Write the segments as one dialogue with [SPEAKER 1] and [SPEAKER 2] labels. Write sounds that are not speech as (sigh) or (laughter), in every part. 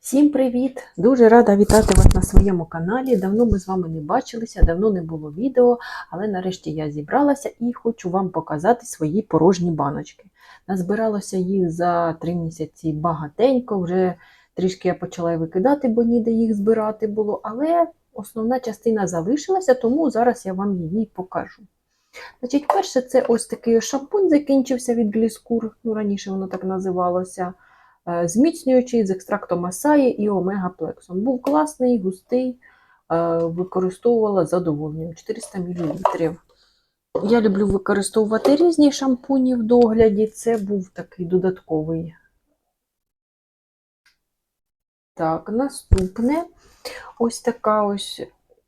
[SPEAKER 1] Всім привіт! Дуже рада вітати вас на своєму каналі. Давно ми з вами не бачилися, давно не було відео, але нарешті я зібралася і хочу вам показати свої порожні баночки. Назбиралося їх за три місяці багатенько, вже трішки я почала викидати, бо ніде їх збирати було, але основна частина залишилася, тому зараз я вам її покажу. Значить, перше, це ось такий шампунь закінчився від Гліскур, ну раніше воно так називалося зміцнюючий з екстрактом асаї і омегаплексом. Був класний, густий, е, використовувала з задоволенням 400 мл. Я люблю використовувати різні шампуні в догляді. Це був такий додатковий. Так, наступне ось така ось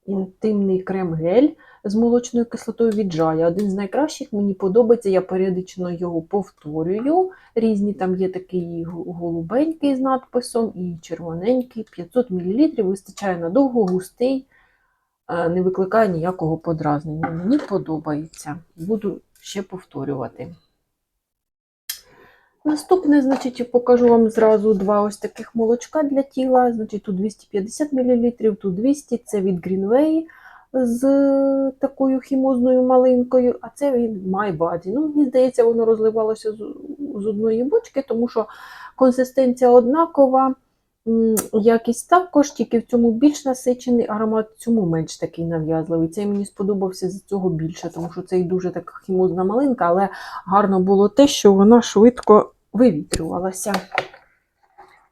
[SPEAKER 1] інтимний крем-гель з молочною кислотою від Жая. Один з найкращих, мені подобається, я періодично його повторюю. Різні там є такий голубенький з надписом і червоненький. 500 мл вистачає надовго, густий, е, не викликає ніякого подразнення. Мені подобається. Буду ще повторювати. Наступне, значить, покажу вам зразу два ось таких молочка для тіла. Значить, тут 250 мл, тут 200 це від Greenway з такою хімозною малинкою, а це My Body. Ну, Мені здається, воно розливалося з одної бочки, тому що консистенція однакова, якість також, тільки в цьому більш насичений аромат, в цьому менш такий нав'язливий. Цей мені сподобався з цього більше, тому що це і дуже така хімозна малинка, але гарно було те, що вона швидко вивітрювалася.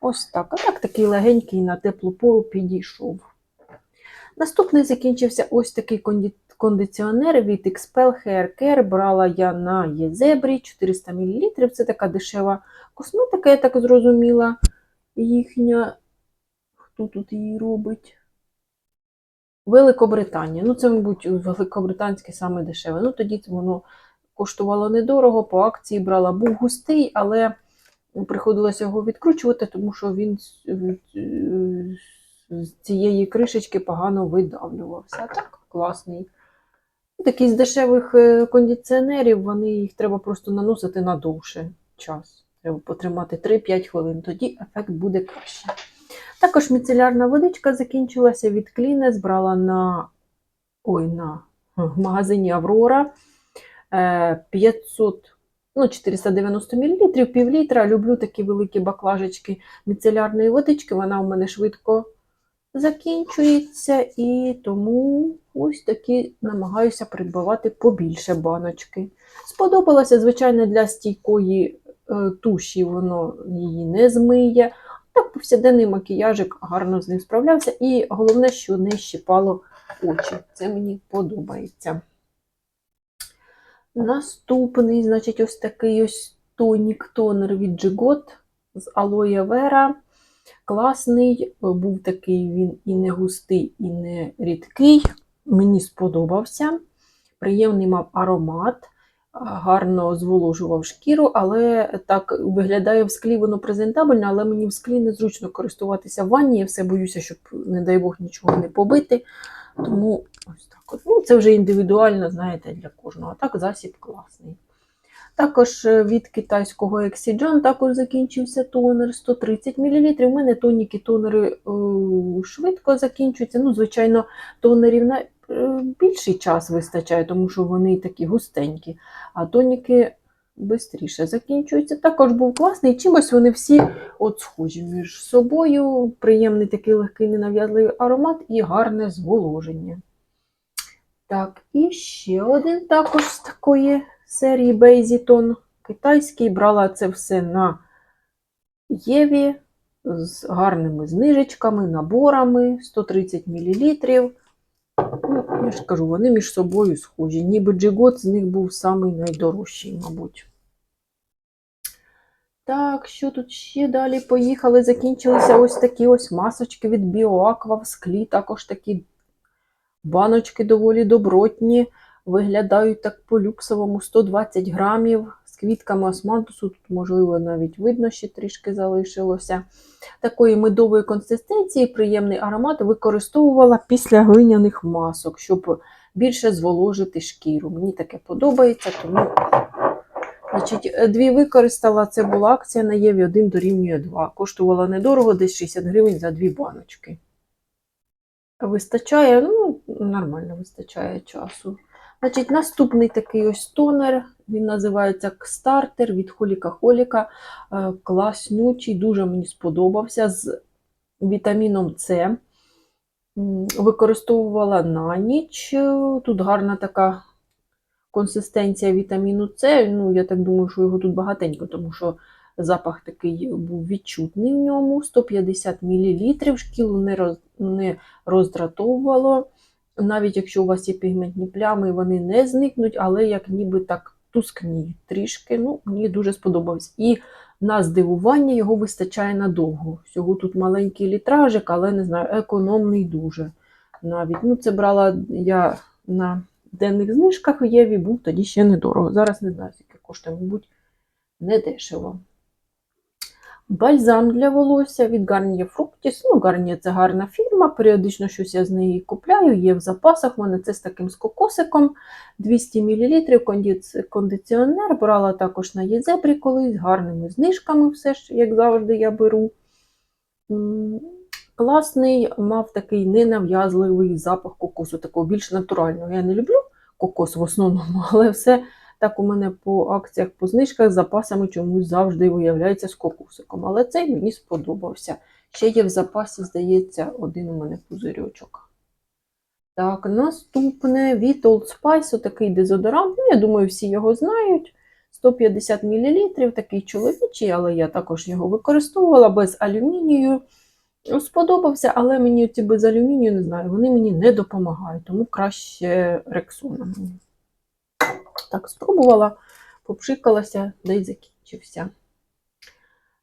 [SPEAKER 1] Ось так. А так такий легенький на теплу пору підійшов. Наступний закінчився ось такий кондиціонер від Expel Hair Care. Брала я на Єзебрі 400 мл. Це така дешева косметика, я так зрозуміла. Їхня, хто тут її робить? Великобританія. Ну, це, мабуть, великобританське саме дешеве. Ну, тоді воно коштувало недорого, по акції брала. Був густий, але приходилося його відкручувати, тому що він з цієї кришечки погано видавлювався. Так, класний. Такий з дешевих е, кондиціонерів, вони їх треба просто наносити на довше час. Треба потримати 3-5 хвилин, тоді ефект буде краще. Також міцелярна водичка закінчилася від Кліне, збрала на ой, на в магазині Аврора 500, ну, 490 мл, пів літра. Люблю такі великі баклажечки міцелярної водички, вона у мене швидко закінчується, і тому ось такі намагаюся придбавати побільше баночки. Сподобалося, звичайно, для стійкої е, туші воно її не змиє. Так, повсякденний макіяжик гарно з ним справлявся. І головне, що не щипало очі. Це мені подобається. Наступний, значить, ось такий ось тонік-тонер від Джигот з алоє вера. Класний, був такий він і не густий, і не рідкий. Мені сподобався. Приємний мав аромат, гарно зволожував шкіру, але так виглядає в склі, воно презентабельно, але мені в склі незручно користуватися в ванні. Я все боюся, щоб, не дай Бог, нічого не побити. Тому ось так. Ну, це вже індивідуально, знаєте, для кожного. Так засіб класний. Також від китайського Exigen також закінчився тонер 130 мл. У мене тоніки тонери е, швидко закінчуються. Ну, Звичайно, тонерів на е, більший час вистачає, тому що вони такі густенькі, а тоніки швидше закінчуються. Також був класний, чимось вони всі от схожі між собою. Приємний такий легкий ненав'язливий аромат і гарне зволоження. Так, і ще один також з такої серії Бейзітон. Китайський. Брала це все на Єві з гарними знижечками, наборами 130 мл. Ну, я ж кажу, вони між собою схожі. Ніби джигот з них був самий найдорожчий, мабуть. Так, що тут ще далі? Поїхали, закінчилися ось такі ось масочки від Біоаква в склі. Також такі баночки доволі добротні. Виглядають так по-люксовому 120 грамів з квітками османтусу, тут, можливо, навіть видно, ще трішки залишилося. Такої медової консистенції, приємний аромат використовувала після глиняних масок, щоб більше зволожити шкіру. Мені таке подобається, тому Значить, дві використала, це була акція на Єві 1 дорівнює 2. Коштувала недорого, десь 60 гривень за дві баночки. Вистачає, ну, нормально вистачає часу. Значить, наступний такий ось тонер, він називається Кстартер від Холіка Холіка. Е, Класнючий, дуже мені сподобався з вітаміном С. Використовувала на ніч. Е, Тут гарна така консистенція вітаміну С. Ну, я так думаю, що його тут багатенько, тому що запах такий був відчутний в ньому. 150 мл, шкілу не роздратовувало. Навіть якщо у вас є пігментні плями, вони не зникнуть, але як ніби так тускніють трішки. Ну, мені дуже сподобалось. І на здивування його вистачає надовго. Всього тут маленький літражик, але не знаю, економний дуже. Навіть ну, це брала я на денних знижках в Єві, був тоді ще недорого. Зараз не знаю, скільки коштує, мабуть, не дешево. Бальзам для волосся від Garnier Fructis. Ну, Garnier це гарна фірма, періодично щось я з неї купляю, є в запасах. У мене це з таким з кокосиком 200 мл кондиці- кондиціонер. Брала також на Єзебрі колись, з гарними знижками, все ж, як завжди, я беру. Класний, мав такий ненав'язливий запах кокосу, такого більш натурального. Я не люблю кокос в основному, (laughs) але все так у мене по акціях, по знижках з запасами чомусь завжди виявляється з кокосиком. Але цей мені сподобався. Ще є в запасі, здається, один у мене пузирьочок. Так, наступне від Old Spice, отакий дезодорант. Ну, я думаю, всі його знають. 150 мл, такий чоловічий, але я також його використовувала без алюмінію. Сподобався, але мені ці без алюмінію не знаю, вони мені не допомагають, тому краще рексона. мені. Так, спробувала, попшикалася, да й закінчився.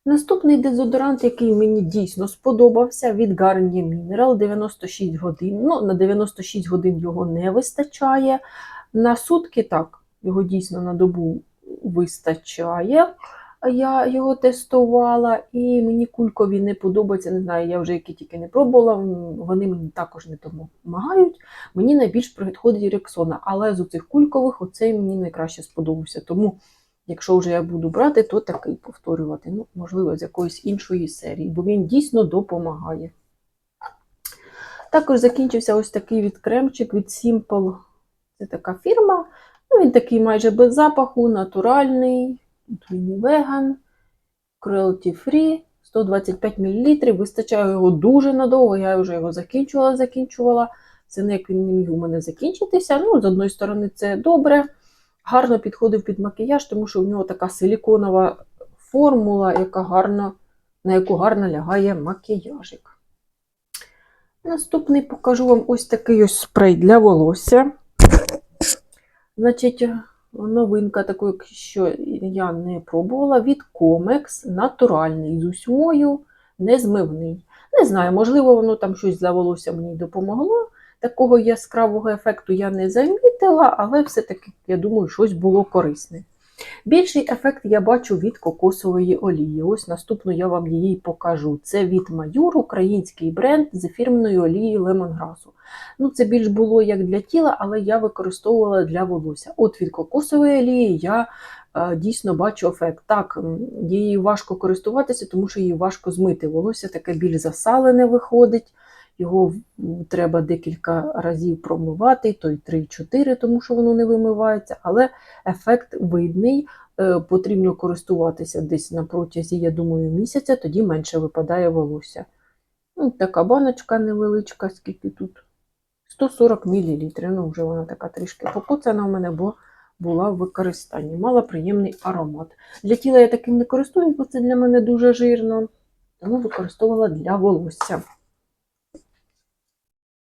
[SPEAKER 1] Наступний дезодорант, який мені дійсно сподобався, від Garnier Mineral 96 годин. Ну, на 96 годин його не вистачає. На сутки так, його дійсно на добу вистачає. Я його тестувала, і мені кулькові не подобаються. Не знаю, я вже які тільки не пробувала, вони мені також не допомагають. Мені найбільш підходить Рексона, але з оцих кулькових оцей мені найкраще сподобався. Тому, якщо вже я буду брати, то такий повторювати. Ну, можливо, з якоїсь іншої серії, бо він дійсно допомагає. Також закінчився ось такий від кремчик від Simple. Це така фірма. Ну, він такий майже без запаху, натуральний. Веган, cruelty free, 125 мл. Вистачає його дуже надовго. Я вже його закінчувала, закінчувала. Це ніяк він не міг у мене закінчитися. Ну, з одної сторони, це добре. Гарно підходив під макіяж, тому що в нього така силіконова формула, яка гарно, на яку гарно лягає макіяжик. Наступний покажу вам ось такий ось спрей для волосся. Значить, новинка такої, що я не пробувала, від Комекс натуральний, з усьмою, незмивний. Не знаю, можливо, воно там щось завелося волосся мені допомогло. Такого яскравого ефекту я не замітила, але все-таки, я думаю, щось було корисне. Більший ефект я бачу від кокосової олії. Ось наступну я вам її покажу. Це від Маюр, український бренд з фірменної олії лемонграсу. Ну, це більш було як для тіла, але я використовувала для волосся. От від кокосової олії я е, дійсно бачу ефект. Так, її важко користуватися, тому що її важко змити. Волосся таке більш засалене виходить. Його треба декілька разів промивати, то й 3-4, тому що воно не вимивається, але ефект видний. Е, Потрібно користуватися десь на протязі, я думаю, місяця, тоді менше випадає волосся. Ну, така баночка невеличка, скільки тут? 140 мл. Ну, вже вона така трішки покоцана у мене, бо була в використанні. Мала приємний аромат. Для тіла я таким не користуюсь, бо це для мене дуже жирно, тому використовувала для волосся.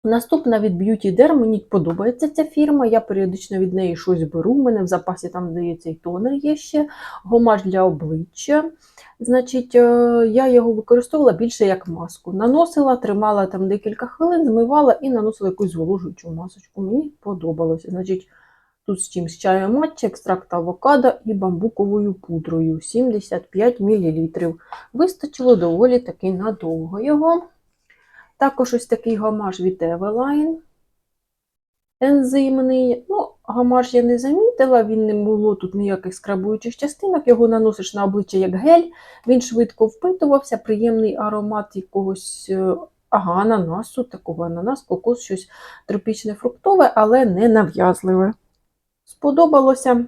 [SPEAKER 1] Наступна від Beauty Derm, мені подобається ця фірма. Я періодично від неї щось беру. У мене в запасі там, здається, і тонер є ще, гомаж для обличчя. Значить, е, я його використовувала більше як маску. Наносила, тримала там декілька хвилин, змивала і наносила якусь зволожуючу масочку. Мені подобалося. Значить, тут з чим? З чаєм матча, екстракт авокадо і бамбуковою пудрою 75 мл. Вистачило доволі таки надовго його. Також ось такий гамаш від Eveline. ензимний. Ну, гамаш я не замітила, він не було тут ніяких скрабуючих частинок. Його наносиш на обличчя як гель, він швидко впитувався, приємний аромат якогось е, ага, ананасу, такого ананас, кокос, щось тропічне фруктове, але не нав'язливе. Сподобалося.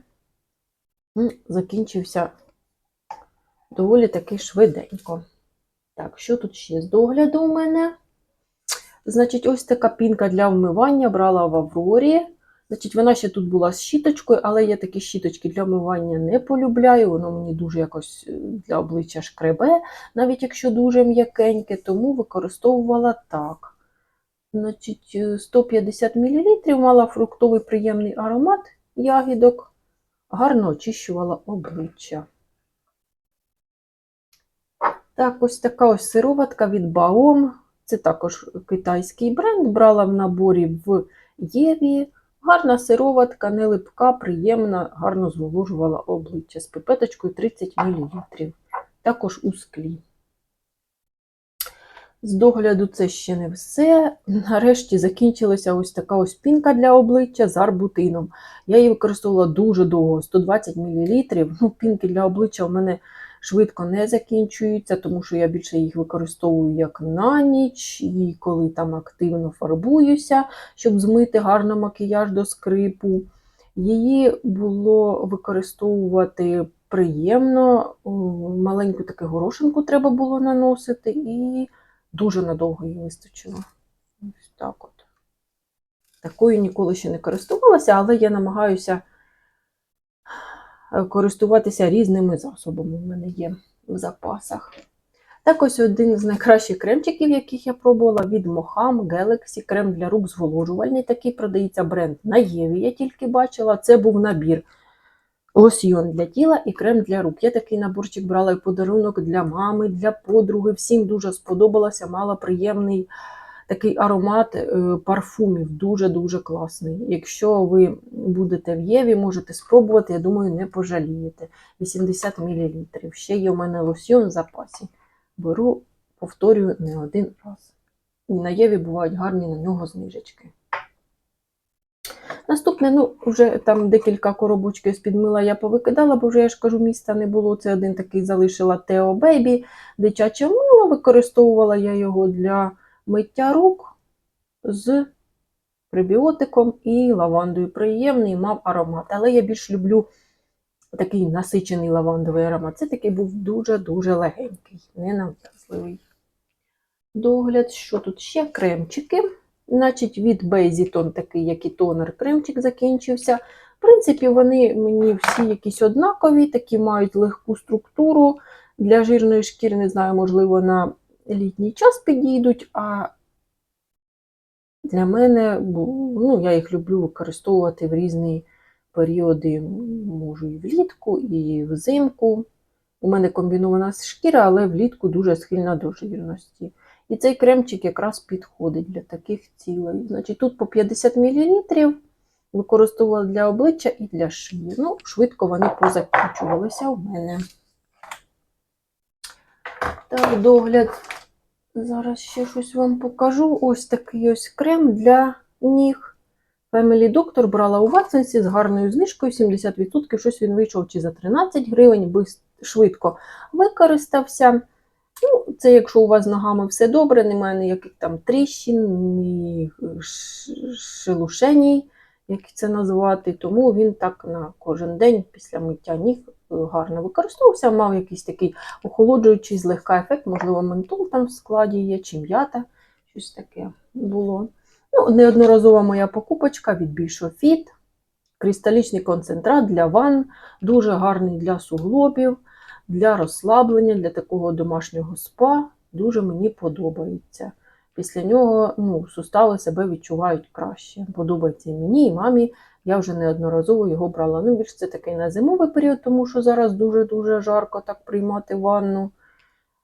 [SPEAKER 1] Закінчився доволі таки швиденько. Так, що тут ще з догляду у мене? Значить, ось така пінка для вмивання брала в Аврорі. Значить, вона ще тут була з щіточкою, але я такі щіточки для вмивання не полюбляю. Воно мені дуже якось е, для обличчя шкребе, навіть якщо дуже м'якеньке, тому використовувала так. Значить, е, 150 мл мала фруктовий приємний аромат ягідок, гарно очищувала обличчя. Так, ось така ось сироватка від Baom. Це також китайський бренд. Брала в наборі в Єві. Гарна сироватка, не липка, приємна, гарно зволожувала обличчя з пипеточкою 30 мл. Також у склі. З догляду це ще не все. Нарешті закінчилася ось така ось пінка для обличчя з арбутином. Я її використовувала дуже довго, 120 мл. Ну, пінки для обличчя у мене швидко не закінчуються, тому що я більше їх використовую як на ніч, і коли там активно фарбуюся, щоб змити гарно макіяж до скрипу. Її було використовувати приємно, маленьку таку горошинку треба було наносити, і дуже надовго її вистачило. Ось так от. Такою ніколи ще не користувалася, але я намагаюся користуватися різними засобами. У мене є в запасах. Так ось один з найкращих кремчиків, яких я пробувала від Moham Galaxy крем для рук зволожувальний. Такий продається бренд на Єві. Я тільки бачила. Це був набір лосьйон для тіла і крем для рук. Я такий наборчик брала і подарунок для мами, для подруги. Всім дуже сподобалося, мала приємний такий аромат е, парфумів. Дуже-дуже класний. Якщо ви будете в Єві, можете спробувати, я думаю, не пожалієте. 80 мл. Ще є у мене лосьйон в запасі. Беру, повторюю не один раз. І на Єві бувають гарні на нього знижечки. Наступне, ну, вже там декілька коробочків з-під мила я повикидала, бо вже я ж кажу, міста не було. Це один такий залишила Teo Baby, дитяче мило. Використовувала я його для миття рук з пребіотиком і лавандою. Приємний, мав аромат. Але я більш люблю такий насичений лавандовий аромат. Це такий був дуже-дуже легенький, ненав'язливий. Догляд, що тут ще? Кремчики. Значить, від Бейзітон такий, як і тонер, кремчик закінчився. В принципі, вони мені всі якісь однакові, такі мають легку структуру. Для жирної шкіри, не знаю, можливо, на літній час підійдуть, а для мене, ну, я їх люблю використовувати в різні періоди. Можу і влітку, і взимку. У мене комбінована шкіра, але влітку дуже схильна до жирності. І цей кремчик якраз підходить для таких цілей. Значить, тут по 50 мл використовувала для обличчя і для шиї. Ну, швидко вони позакінчувалися у мене. Так, догляд. Зараз ще щось вам покажу. Ось такий ось крем для ніг. Family Doctor брала у Ватсонсі з гарною знижкою 70%. Щось він вийшов чи за 13 гривень, швидко використався. Ну, це якщо у вас з ногами все добре, немає ніяких там тріщин, ні шелушеній, як це назвати. Тому він так на кожен день після миття ніг е, гарно використовувався, мав якийсь такий охолоджуючий злегка ефект, можливо, ментол там в складі є, чи м'ята, щось таке було. Ну, неодноразова моя покупочка від Більшофіт. Кристалічний концентрат для ванн, дуже гарний для суглобів, для розслаблення, для такого домашнього спа. Дуже мені подобається. Після нього ну, сустави себе відчувають краще. Подобається і мені, і мамі. Я вже неодноразово його брала. Ну, більш це такий на зимовий період, тому що зараз дуже-дуже жарко так приймати ванну.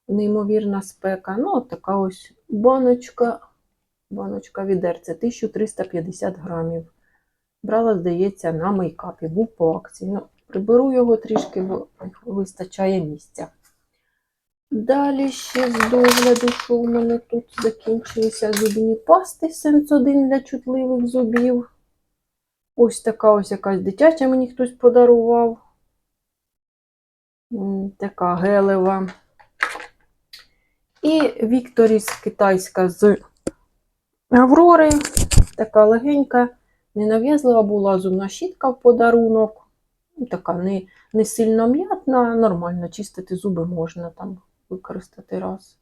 [SPEAKER 1] Неймовірна спека. Ну, от така ось баночка. Баночка відерця 1350 грамів. Брала, здається, на мейкапі. Був по акції. Ну, приберу його трішки, бо вистачає місця. Далі ще з догляду, що у мене тут закінчилися зубні пасти Сенс 1 для чутливих зубів. Ось така ось якась дитяча мені хтось подарував. Така гелева. І Вікторіс китайська з Аврори. Така легенька, ненав'язлива була зубна щітка в подарунок. Ну, Така не, не сильно м'ятна, нормально чистити зуби можна там використати раз.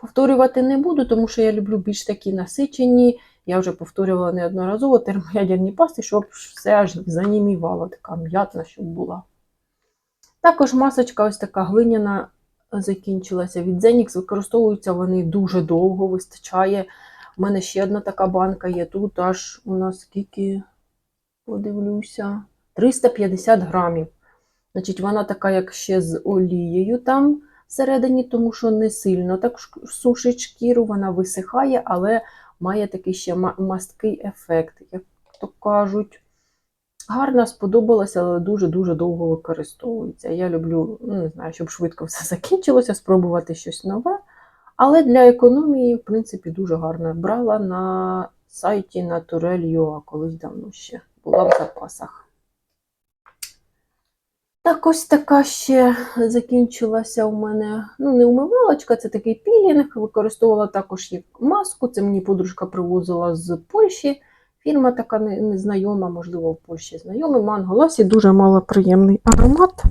[SPEAKER 1] Повторювати не буду, тому що я люблю більш такі насичені. Я вже повторювала неодноразово термоядерні пасти, щоб все аж занімівало, така м'ятна, щоб була. Також масочка ось така глиняна закінчилася від Zenix. Використовуються вони дуже довго, вистачає. У мене ще одна така банка є. Тут аж у нас скільки, подивлюся, 350 грамів. Значить, вона така, як ще з олією там всередині, тому що не сильно так сушить шкіру, вона висихає, але має такий ще масткий ефект, як то кажуть. Гарна, сподобалася, але дуже-дуже довго використовується. Я люблю, ну, не знаю, щоб швидко все (laughs) закінчилося, спробувати щось нове. Але для економії, в принципі, дуже гарна. Брала на сайті Naturel.ua колись давно ще була в запасах. Так, ось така ще закінчилася у мене. Ну, не умивалочка, це такий пілінг. Використовувала також як маску. Це мені подружка привозила з Польщі. Фірма така незнайома, можливо, в Польщі знайомий. Манголасі дуже малоприємний аромат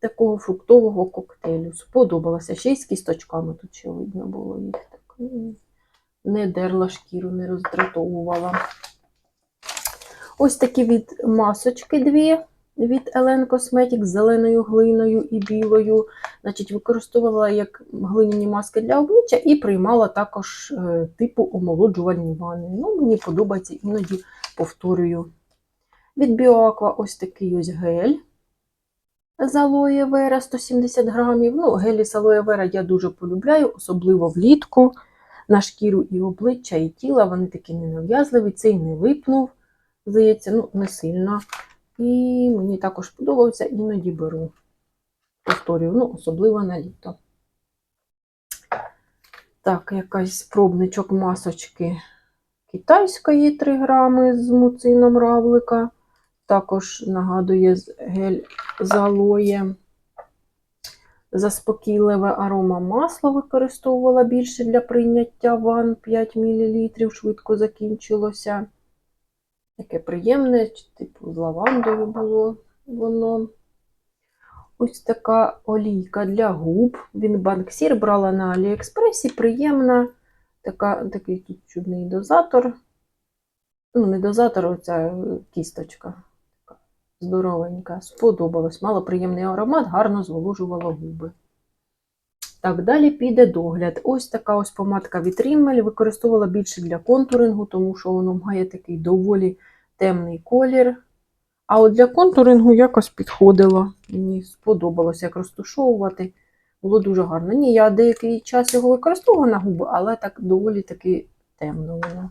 [SPEAKER 1] такого фруктового коктейлю. Сподобалося. Ще й з кісточками тут ще видно було їх. Так. Не дерла шкіру, не роздратовувала. Ось такі від масочки дві від Elen Cosmetics з зеленою глиною і білою. Значить, використовувала як глиняні маски для обличчя і приймала також е, типу омолоджувальні ванни. Ну, мені подобається, іноді повторюю. Від Біоаква ось такий ось гель з алоє вера 170 грамів. Ну, гелі з алоє вера я дуже полюбляю, особливо влітку. На шкіру і обличчя, і тіла. Вони такі ненав'язливі, цей не випнув, здається, ну, не сильно. І мені також подобався, іноді беру. Повторюю, ну, особливо на літо. Так, якась пробничок масочки китайської 3 грами з муцином равлика. Також нагадує гель з алоє. Заспокійливе арома масло використовувала більше для прийняття ванн 5 мл, швидко закінчилося. Таке приємне, типу з лавандою було воно. Ось така олійка для губ. Він банксір брала на Аліекспресі. Приємна. Така, такий тут чудний дозатор. Ну, не дозатор, оця е, кісточка. Така здоровенька. Сподобалось. Мало приємний аромат, гарно зволожувала губи. Так, далі піде догляд. Ось така ось помадка від Rimmel. Використовувала більше для контурингу, тому що воно має такий доволі темний колір. А от для контурингу якось підходило. Мені сподобалося, як розташовувати. Було дуже гарно. Ні, я деякий час його використовувала на губи, але так доволі таки темно воно.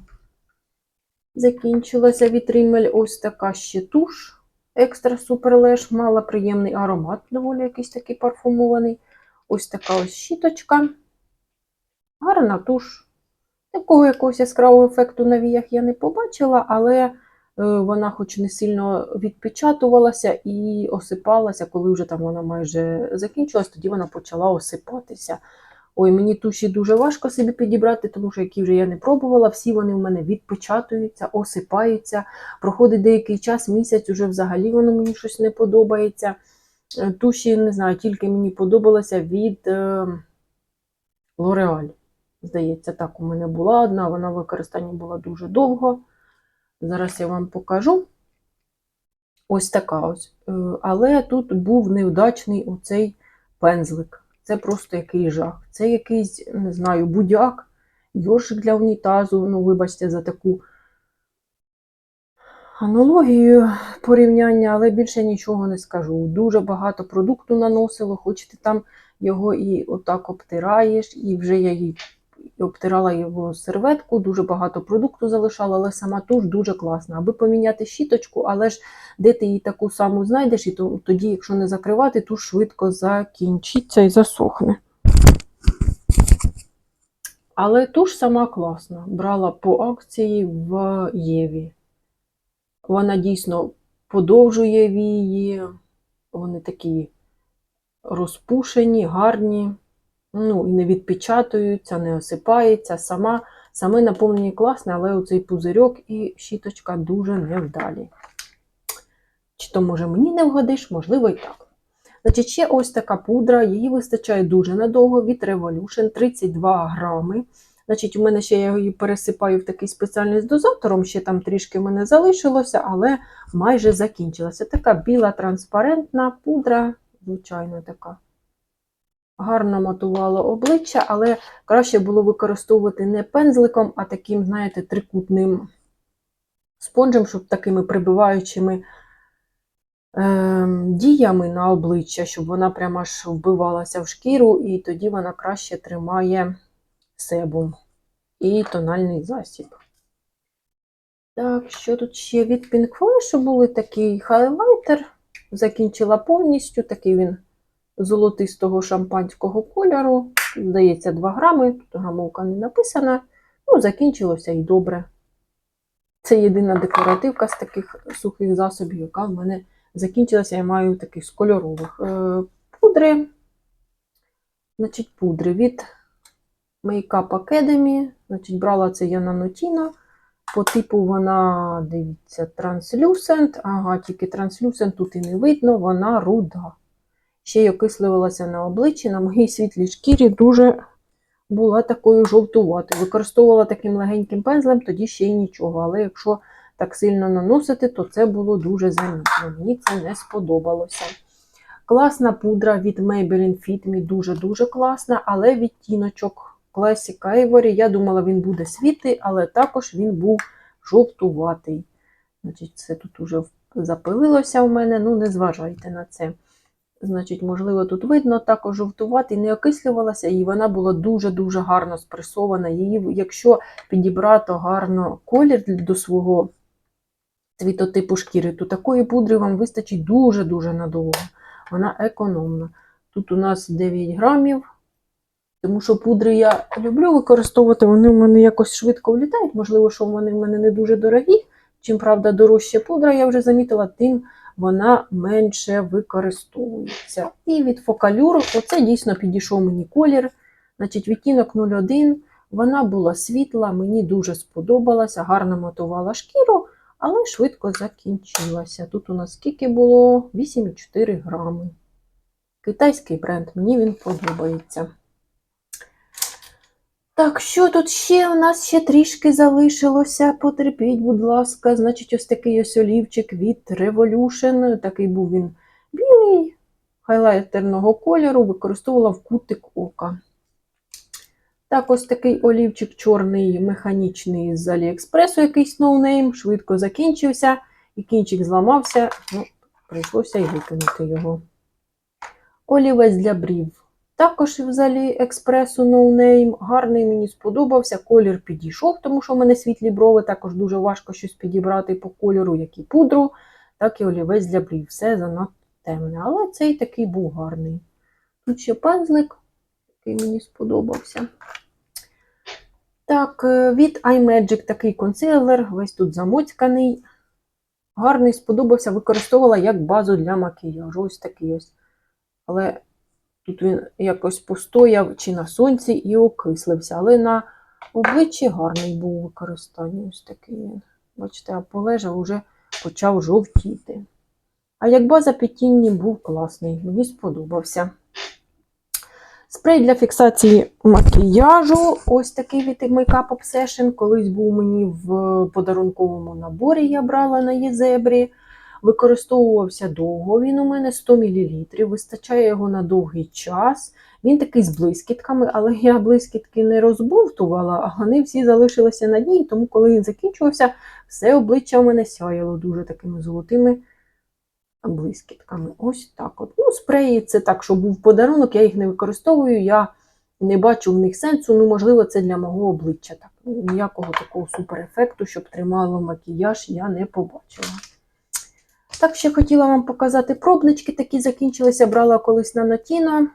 [SPEAKER 1] Закінчилася від Rimmel ось така ще туш. Екстра суперлеш, мала приємний аромат, доволі якийсь такий парфумований. Ось така ось щіточка. Гарна туш. Такого якогось яскравого ефекту на віях я не побачила, але е, вона хоч не сильно відпечатувалася і осипалася, коли вже там вона майже закінчилась, тоді вона почала осипатися. Ой, мені туші дуже важко собі підібрати, тому що які вже я не пробувала, всі вони в мене відпечатуються, осипаються. Проходить деякий час, місяць, уже взагалі воно мені щось не подобається. Е, Туші, не знаю, тільки мені подобалася від L'Oreal. Здається, так у мене була одна, вона в використанні була дуже довго. Зараз я вам покажу. Ось така ось. Е, Але тут був невдачний оцей пензлик. Це просто який жах. Це якийсь, не знаю, будяк, йоршик для унітазу. Ну, вибачте, за таку аналогію порівняння, але більше нічого не скажу. Дуже багато продукту наносило, хоч ти там його і отак обтираєш, і вже я її обтирала його серветку, дуже багато продукту залишала, але сама туш дуже класна. Аби поміняти щіточку, але ж де ти її таку саму знайдеш, і то, тоді, якщо не закривати, туш швидко закінчиться і засохне. Але туш сама класна. Брала по акції в Єві. Вона дійсно подовжує вії, вони такі розпушені, гарні, ну і не відпечатуються, не осипаються. Сама, саме наповнення класне, але оцей пузирьок і щіточка дуже невдалі. Чи то, може, мені не вгодиш, можливо, і так. Значить, ще ось така пудра, її вистачає дуже надовго від Revolution 32 грами. Значить, у мене ще я її пересипаю в такий спеціальний з дозатором, ще там трішки в мене залишилося, але майже закінчилася. Така біла транспарентна пудра, звичайно така. Гарно матувала обличчя, але краще було використовувати не пензликом, а таким, знаєте, трикутним спонжем, щоб такими прибиваючими ем, діями на обличчя, щоб вона прямо аж вбивалася в шкіру, і тоді вона краще тримає себум і тональний засіб. Так, що тут ще від Pink Flash були такий хайлайтер. Закінчила повністю, такий він золотистого шампанського кольору. Здається, 2 грами, тут грамовка не написана. Ну, закінчилося і добре. Це єдина декоративка з таких сухих засобів, яка в мене закінчилася. Я маю таких з кольорових Е, пудри. Значить, пудри від Makeup Academy. Значить, брала це я на Notino. По типу вона, дивіться, Translucent. Ага, тільки Translucent тут і не видно, вона руда. Ще й окислювалася на обличчі, на моїй світлій шкірі дуже була такою жовтуватою. Використовувала таким легеньким пензлем, тоді ще й нічого. Але якщо так сильно наносити, то це було дуже замітно. Мені це не сподобалося. Класна пудра від Maybelline Fit Me, дуже-дуже класна, але відтіночок Classic Ivory. Я думала, він буде світлий, але також він був жовтуватий. Значить, це тут уже запилилося у мене, ну не зважайте на це. Значить, можливо, тут видно також жовтуватий, не окислювалася, і вона була дуже-дуже гарно спресована. Її, якщо підібрати гарно колір до свого цвітотипу шкіри, то такої пудри вам вистачить дуже-дуже надовго. Вона економна. Тут у нас 9 грамів. Тому що пудри я люблю використовувати, вони в мене якось швидко влітають. Можливо, що вони в мене не дуже дорогі. Чим, правда, дорожча пудра, я вже замітила, тим вона менше використовується. І від фокалюру, оце дійсно підійшов мені колір. Значить, відтінок 01. Вона була світла, мені дуже сподобалася, гарно матувала шкіру, але швидко закінчилася. Тут у нас скільки було? 8,4 грами. Китайський бренд, мені він подобається. Так, що тут ще? У нас ще трішки залишилося. Потерпіть, будь ласка. Значить, ось такий ось олівчик від Revolution. Такий був він білий, хайлайтерного кольору, використовувала в кутик ока. Так, ось такий олівчик чорний, механічний з Аліекспресу, якийсь ноунейм, швидко закінчився, і кінчик зламався. Ну, прийшлося й викинути його. Олівець для брів. Також в Аліекспресу No Name. Гарний мені сподобався. Колір підійшов, тому що в мене світлі брови, також дуже важко щось підібрати по кольору, як і пудру, так і олівець для брів. Все занадто темне. Але цей такий був гарний. Тут ще пензлик, який мені сподобався. Так, е, від iMagic такий консилер, весь тут замоцьканий. Гарний, сподобався, використовувала як базу для макіяжу. Ось такий ось. Але Тут він якось постояв чи на сонці і окислився. Але на обличчі гарний був використання. Ось такий він. Бачите, а полежав уже почав жовтіти. А як база під тінні був класний, мені сподобався. Спрей для фіксації макіяжу. Ось такий від Makeup Obsession. Колись був мені в подарунковому наборі, я брала на Єзебрі. Використовувався довго, він у мене 100 мл, вистачає його на довгий час. Він такий з блискітками, але я блискітки не розбовтувала, а вони всі залишилися на дні, тому коли він закінчувався, все обличчя у мене сяяло дуже такими золотими блискітками. Ось так от. Ну, Спреї це так, що був подарунок, я їх не використовую, я не бачу в них сенсу, ну, можливо, це для мого обличчя. Так. Ніякого такого суперефекту, щоб тримало макіяж, я не побачила. Так, ще хотіла вам показати пробнички, такі закінчилися, брала колись на Нотіно.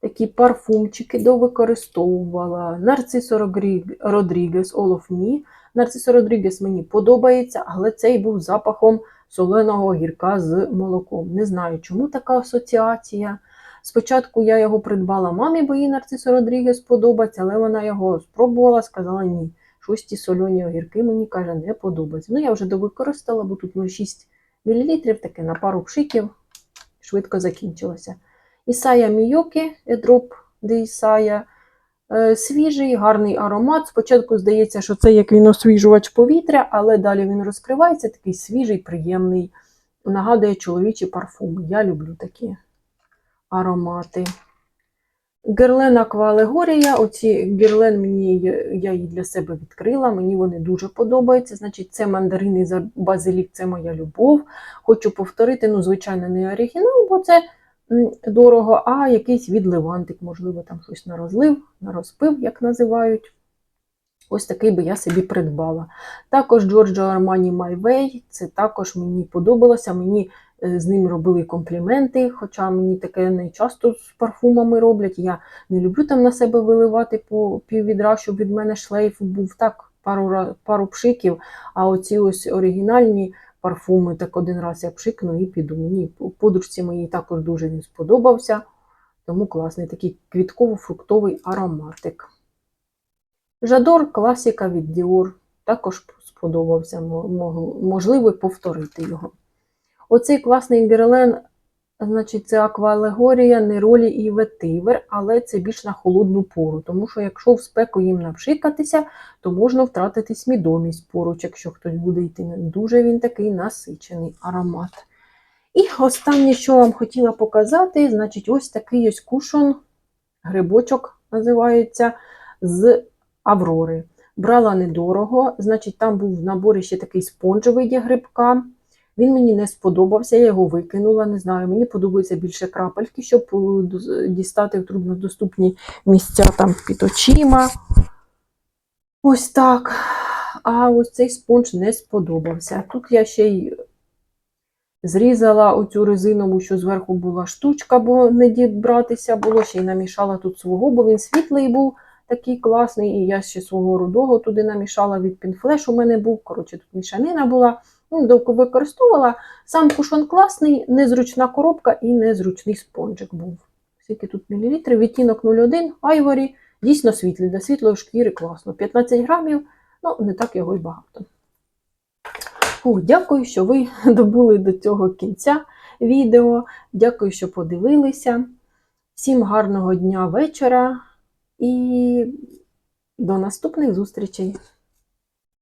[SPEAKER 1] такі парфумчики довикористовувала. Нарцисо Родрігес All of Me. Нарцисо Родрігес мені подобається, але цей був запахом соленого гірка з молоком. Не знаю, чому така асоціація. Спочатку я його придбала мамі, бо їй Нарцисо Родрігес подобається, але вона його спробувала, сказала ні. Щось ті сольоні огірки мені каже, не подобається. Ну, я вже довикористала, бо тут 0,6 мл, таке на пару пшиків, швидко закінчилося. Ісая Мійоки, Едроп де Ісая. Е, Свіжий, гарний аромат. Спочатку здається, що це як він освіжувач повітря, але далі він розкривається, такий свіжий, приємний. Нагадує чоловічі парфуми. Я люблю такі аромати. Герлен Аквалегорія. Оці герлен мені я її для себе відкрила. Мені вони дуже подобаються. Значить, це мандарини за базилік, це моя любов. Хочу повторити, ну, звичайно, не оригінал, бо це дорого, а якийсь відливантик, можливо, там щось на розлив, на розпив, як називають. Ось такий би я собі придбала. Також Giorgio Armani Way, це також мені подобалося. Мені з ним робили компліменти, хоча мені таке не часто з парфумами роблять. Я не люблю там на себе виливати по піввідра, щоб від мене шлейф був так, пару, пару пшиків. А оці ось оригінальні парфуми, так один раз я пшикну і піду. Мені подружці моїй також дуже він сподобався. Тому класний такий квітково-фруктовий ароматик. Жадор класика від Dior також сподобався, мо- мо- можливо, повторити його. Оцей класний герлен, значить, це аквалегорія, неролі і ветивер, але це більш на холодну пору, тому що якщо в спеку їм напшикатися, то можна втратити свідомість поруч, якщо хтось буде йти. Дуже він такий насичений аромат. І останнє, що вам хотіла показати, значить, ось такий ось кушон, грибочок називається, з Аврори. Брала недорого, значить, там був в наборі ще такий спонжовий для грибка. Він мені не сподобався, я його викинула, не знаю. Мені подобаються більше крапельки, щоб е, дістати в труднодоступні місця там під очима. Ось так. А ось цей спонж не сподобався. Тут я ще й зрізала оцю резинову, що зверху була штучка, бо не дібратися було, ще й намішала тут свого, бо він світлий був такий класний, і я ще свого рудого туди намішала від Пінфлеш у мене був. Коротше, тут мішанина була. Ну, використовувала. Сам кушон класний, незручна коробка і незручний спонжик був. Скільки тут мілілітрів? Відтінок 0,1, айворі, дійсно світлий, для світлої шкіри класно. 15 грамів, ну не так його й багато. Фух, дякую, що ви (laughs) добули до цього кінця відео. Дякую, що подивилися. Всім гарного дня вечора і до наступних зустрічей!